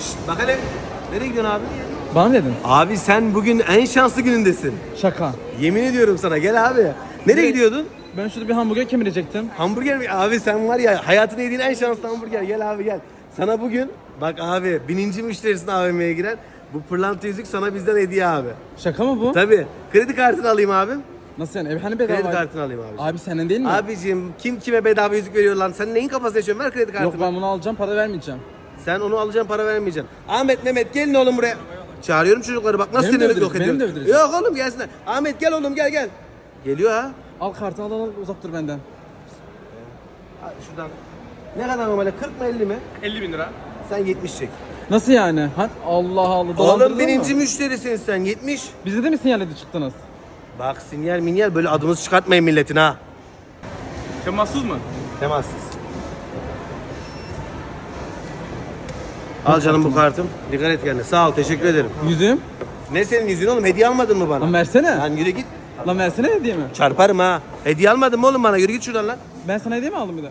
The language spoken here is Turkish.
Şşt, bak hele. Nereye gidiyorsun abi? Bana mı dedin? Abi sen bugün en şanslı günündesin. Şaka. Yemin ediyorum sana gel abi. Nereye gidiyordun? Ben şurada bir hamburger kemirecektim. Hamburger mi? Abi sen var ya hayatını yediğin en şanslı hamburger. Gel abi gel. Sana bugün bak abi bininci müşterisin AVM'ye giren. Bu pırlanta yüzük sana bizden hediye abi. Şaka mı bu? Tabii. Kredi kartını alayım abim. Nasıl yani? Ev hani bedava? Kredi kartını alayım abi. Abi senin değil mi? Abicim kim kime bedava yüzük veriyor lan? Sen neyin kafasına yaşıyorsun? Ver kredi kartını. Yok ben bunu alacağım para vermeyeceğim. Sen onu alacaksın para vermeyeceksin. Ahmet Mehmet gelin oğlum buraya. Çağırıyorum çocukları bak nasıl Beni mi sinirli dövdürecek, yok dövdürecek? Yok oğlum gelsinler. Ahmet gel oğlum gel gel. Geliyor ha. Al kartı al al uzak dur benden. Ha, Şuradan. Ne kadar normalde 40 mı 50 mi? 50 bin lira. Sen 70 çek. Nasıl yani? Ha? Allah Allah. Oğlum dolandırdın bininci mı? müşterisin sen 70. Bize de mi sinyaledi çıktınız? Bak sinyal minyal böyle adımızı çıkartmayın milletin ha. Temassız mı? Temassız. Al canım bu kartım. Dikkat et kendine. Sağ ol teşekkür ederim. Yüzüğüm. Ne senin yüzün oğlum? Hediye almadın mı bana? Lan versene. Lan yürü git. Lan versene hediye mi? Çarparım ha. Hediye almadın mı oğlum bana? Yürü git şuradan lan. Ben sana hediye mi aldım bir de?